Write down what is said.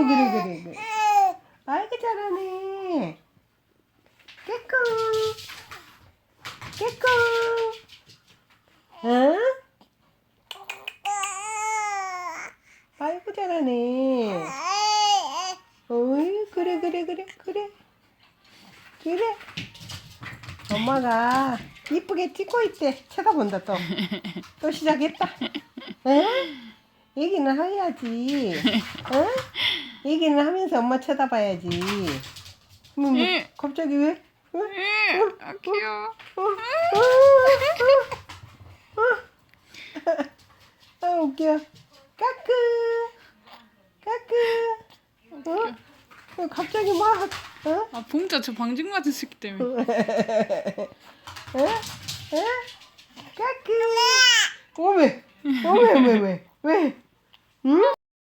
어이구 그래 그래 그래. 아이고 잘하네. 깨꼬. 깨꼬. 어? 아이고 잘하네. 어이 그래 그래 그래 그래. 그래. 엄마가 이쁘게 찍고 있대. 쳐다본다 또. 또 시작했다. 응? 얘기는 해야지. 응? 얘기는 하면서 엄마 쳐다봐야지. 뭐, 뭐, 응. 갑자기 왜? 응? 응, 아, 귀여워. 어? 어? 어? 아 웃겨. 까끄. 까끄. 어? 어, 갑자기 막 어? 아, 봉자 저 방증 맞은 새끼 때문에. 어? 어? 까끄. 어메. 어메 왜 왜? 왜? 응?